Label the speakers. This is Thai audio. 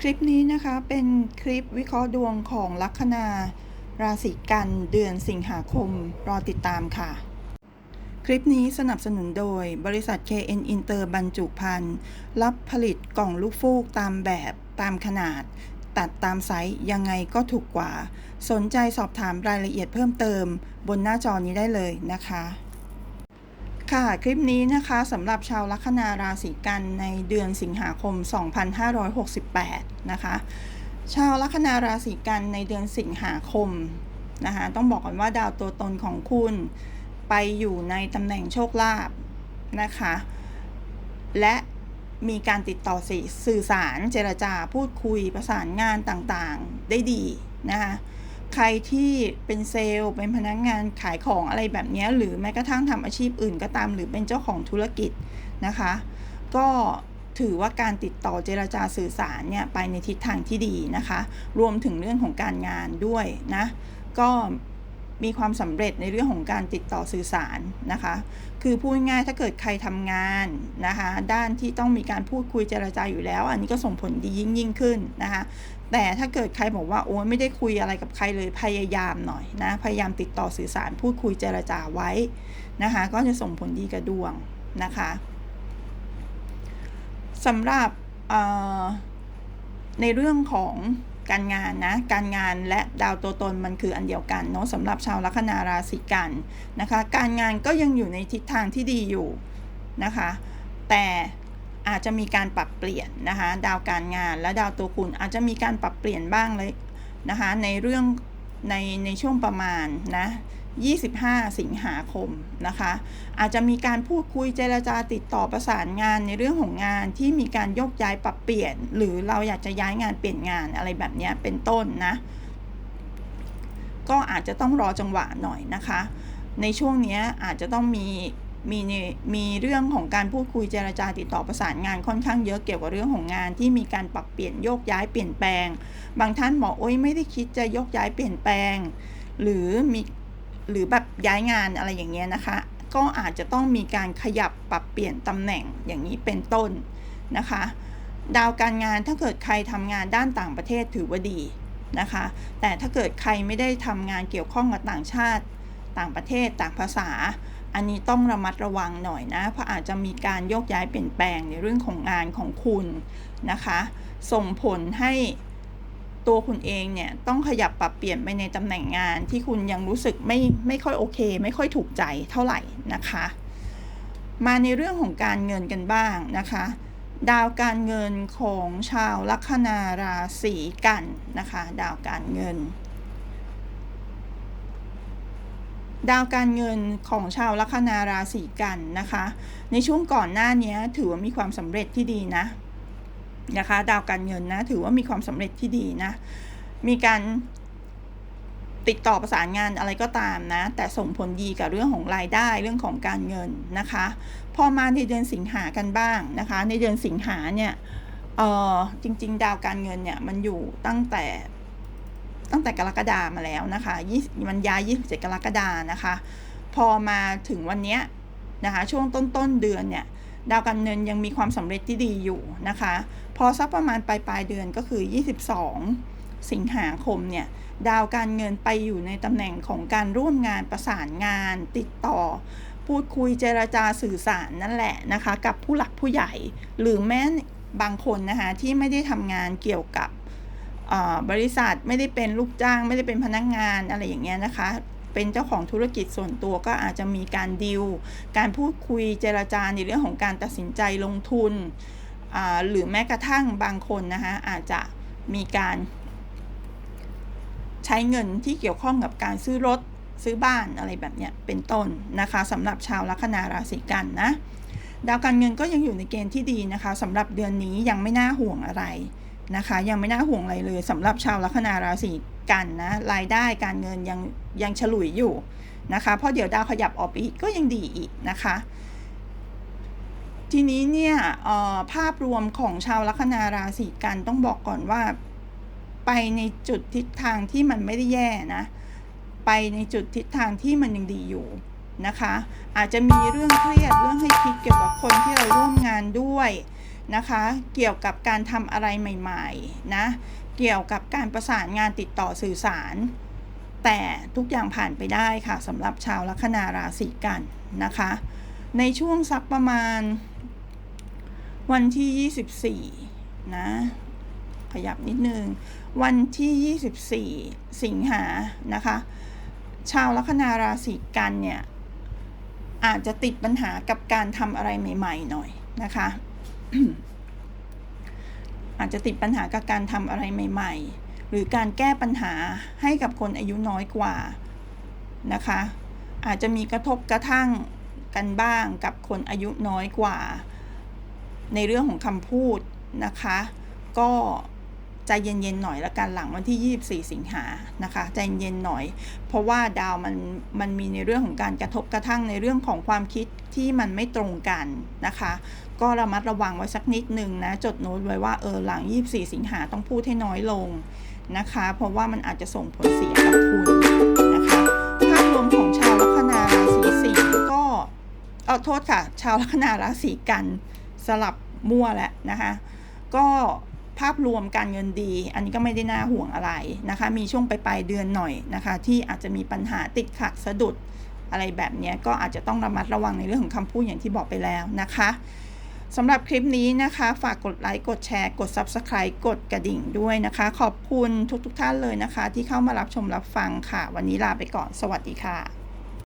Speaker 1: คลิปนี้นะคะเป็นคลิปวิเคราะห์ดวงของลัคนา ราศีกันเดือนสิงหาคม รอติดตามค่ะ คลิปนี้สนับสนุนโดยบริษัท KN Inter บรรจุภัณฑ์ รับผลิตกล่องลูกฟูกตามแบบตามขนาด ตัดตามไซส์ยังไงก็ถูกกว่า สนใจสอบถามรายละเอียดเพิ่มเติม บนหน้าจอนี้ได้เลยนะคะ ค่ะ คลิปนี้นะคะสำหรับชาวลัคนาราศีกันในเดือนสิงหาคม 2568 นะคะ ชาวลัคนาราศีกันในเดือนสิงหาคมนะคะ ต้องบอกก่อนว่าดาวตัวตนของคุณไปอยู่ในตำแหน่งโชคลาภนะคะ และมีการติดต่อสื่อสารเจรจาพูดคุยประสานงานต่างๆ ได้ดีนะคะ ใครที่เป็นเซลล์เป็นพนักงงานขายของอะไรแบบนี้หรือแม้กระทั่งทำอาชีพอื่นก็ตาม หรือเป็นเจ้าของธุรกิจนะคะ ก็ถือว่าการติดต่อเจรจาสื่อสารเนี่ยไปในทิศทางที่ดีนะคะ รวมถึงเรื่องของการงานด้วยนะ ก็ มีความสำเร็จในเรื่องของการติดต่อสื่อสารนะคะ คือพูดง่ายถ้าเกิดใครทำงานนะคะ ด้านที่ต้องมีการพูดคุยเจรจาอยู่แล้ว อันนี้ก็ส่งผลดียิ่งยิ่งขึ้นนะคะ แต่ถ้าเกิดใครบอกว่าโอ้ไม่ได้คุยอะไรกับใครเลยพยายามหน่อยนะ พยายามติดต่อสื่อสารพูดคุยเจรจาไว้นะคะ ก็จะส่งผลดีกับดวงนะคะสำหรับในเรื่องของ การงานนะ การงานและดาวตัวตนมันคืออันเดียวกันเนาะสำหรับชาวลัคนาราศีกันนะคะ การงานก็ยังอยู่ในทิศทางที่ดีอยู่นะคะ แต่อาจจะมีการปรับเปลี่ยนนะคะดาวการงานและดาวตัวคุณอาจจะมีการปรับเปลี่ยนบ้างเลยนะคะในเรื่องในในช่วงประมาณนะ 25 สิงหาคมนะคะ อาจจะมีการพูดคุยเจรจาติดต่อประสานงานในเรื่องของงานที่มีการยกย้ายปรับเปลี่ยน หรือเราอยากจะย้ายงานเปลี่ยนงานอะไรแบบนี้เป็นต้นนะ ก็อาจจะต้องรอจังหวะหน่อยนะคะ ในช่วงนี้อาจจะต้องมีมีมีเรื่องของการพูดคุยเจรจาติดต่อประสานงานค่อนข้างเยอะเกี่ยวกับเรื่องของงานที่มีการปรับเปลี่ยนโยกย้ายเปลี่ยนแปลง บางท่านบอกโอ้ยไม่ได้คิดจะยกย้ายเปลี่ยนแปลง หรือมี หรือแบบย้ายงานอะไรอย่างเงี้ยนะคะ ก็อาจจะต้องมีการขยับปรับเปลี่ยนตำแหน่งอย่างนี้เป็นต้นนะคะ ดาวการงานถ้าเกิดใครทำงานด้านต่างประเทศถือว่าดีนะคะ แต่ถ้าเกิดใครไม่ได้ทำงานเกี่ยวข้องกับต่างชาติ ต่างประเทศต่างภาษา อันนี้ต้องระมัดระวังหน่อยนะ เพราะอาจจะมีการโยกย้ายเปลี่ยนแปลงในเรื่องของงานของคุณนะคะ ส่งผลให้ ตัวคุณเองเนี่ยต้องขยับปรับเปลี่ยนไปในตำแหน่งงานที่คุณยังรู้สึกไม่ไม่ค่อยโอเค ไม่ค่อยถูกใจเท่าไหร่นะคะ มาในเรื่องของการเงินกันบ้างนะคะ ดาวการเงินของชาวลัคนาราศีกันนะคะ ดาวการเงิน ดาวการเงินของชาวลัคนาราศีกันนะคะ ในช่วงก่อนหน้านี้ถือว่ามีความสำเร็จที่ดีนะ นะคะ ดาวการเงินนะถือว่ามีความสำเร็จที่ดีนะ มีการติดต่อประสานงานอะไรก็ตามนะ แต่ส่งผลดีกับเรื่องของรายได้เรื่องของการเงินนะคะ พอมาในเดือนสิงหากันบ้างนะคะ ในเดือนสิงหาเนี่ยเออจริง ๆ ดาวการเงินเนี่ยมันอยู่ตั้งแต่ตั้งแต่กรกฎามาแล้วนะคะมันย้าย27 กรกฎานะคะ พอมาถึงวันเนี้ยนะคะ ช่วงต้นๆเดือนเนี่ย ดาวการเงินยังมีความสำเร็จที่ดีอยู่นะคะ พอสักประมาณปลายปลายเดือนก็คือ 22 สิงหาคมเนี่ยดาวการเงินไปอยู่ในตำแหน่งของการร่วมงานประสานงาน ติดต่อ พูดคุยเจรจาสื่อสารนั่นแหละนะคะ กับผู้หลักผู้ใหญ่ หรือแม้บางคนนะคะที่ไม่ได้ทำงานเกี่ยวกับบริษัทไม่ได้เป็นลูกจ้าง ไม่ได้เป็นพนักงงานอะไรอย่างเงี้ยนะคะ เป็นเจ้าของธุรกิจส่วนตัวก็อาจจะมีการดิวการพูดคุยเจรจาในเรื่องของการตัดสินใจลงทุน หรือแม้กระทั่งบางคนนะคะอาจจะมีการใช้เงินที่เกี่ยวข้องกับการซื้อรถซื้อบ้านอะไรแบบนี้เป็นต้นนะคะสำหรับชาวลัคนาราศีกันนะดาวการเงินก็ยังอยู่ในเกณฑ์ที่ดีนะคะสำหรับเดือนนี้ยังไม่น่าห่วงอะไร นะคะ ยังไม่น่าห่วงอะไรเลยสำหรับชาวลัคนาราศีกันนะรายได้การเงินยังยังฉลุยอยู่นะคะเพราะเดี๋ยวดาวขยับออกอีกก็ยังดีอีกนะคะ ทีนี้เนี่ยภาพรวมของชาวลัคนาราศีกันต้องบอกก่อนว่า ไปในจุดทิศทางที่มันไม่ได้แย่นะ ไปในจุดทิศทางที่มันยังดีอยู่นะคะ อาจจะมีเรื่องเครียดเรื่องให้คิดเกี่ยวกับคนที่เราร่วมงานด้วย นะคะ เกี่ยวกับการทำอะไรใหม่ๆนะ เกี่ยวกับการประสานงานติดต่อสื่อสาร แต่ทุกอย่างผ่านไปได้ค่ะสำหรับชาวลัคนาราศีกันนะคะ ในช่วงสักประมาณ วันที่ 24 นะ ขยับนิดนึง วันที่ 24 สิงหานะคะ ชาวลัคนาราศีกันเนี่ยอาจจะติดปัญหากับการทำอะไรใหม่ ๆ หน่อยนะคะ อาจจะติดปัญหากับการทำอะไรใหม่ ๆ หรือการแก้ปัญหาให้กับคนอายุน้อยกว่านะคะ อาจจะมีกระทบกระทั่งกันบ้างกับคนอายุน้อยกว่า ในเรื่องของคำพูดนะคะ ก็ ใจเย็นๆหน่อยละกันหลังวันที่ 24 สิงหานะคะใจเย็นหน่อย เพราะว่าดาวมันมันมีในเรื่องของการกระทบกระทั่งในเรื่องของความคิดที่มันไม่ตรงกันนะคะ ก็ระมัดระวังไว้สักนิดหนึ่งนะจดโน้ตไว้ว่าเออหลัง 24 สิงหาต้องพูดให้น้อยลงนะคะ เพราะว่ามันอาจจะส่งผลเสียกับคุณนะคะภาพรวมของชาวลัคนาราศีสิงห์ก็เอาโทษค่ะ ชาวลัคนาราศีกันสลับมั่วแล้วนะคะ ก็ ภาพรวมการเงินดี อันนี้ก็ไม่ได้น่าห่วงอะไรนะคะ มีช่วงปลายเดือนหน่อยนะคะ ที่อาจจะมีปัญหาติดขัดสะดุดอะไรแบบนี้ก็อาจจะต้องระมัดระวังในเรื่องของคำพูดอย่างที่บอกไปแล้วนะคะสำหรับคลิปนี้นะคะ ฝากกดไลค์ กดแชร์ กด Subscribe กดกระดิ่งด้วยนะคะ ขอบคุณทุกๆทท่านเลยนะคะ ที่เข้ามารับชมรับฟังค่ะ วันนี้ลาไปก่อน สวัสดีค่ะ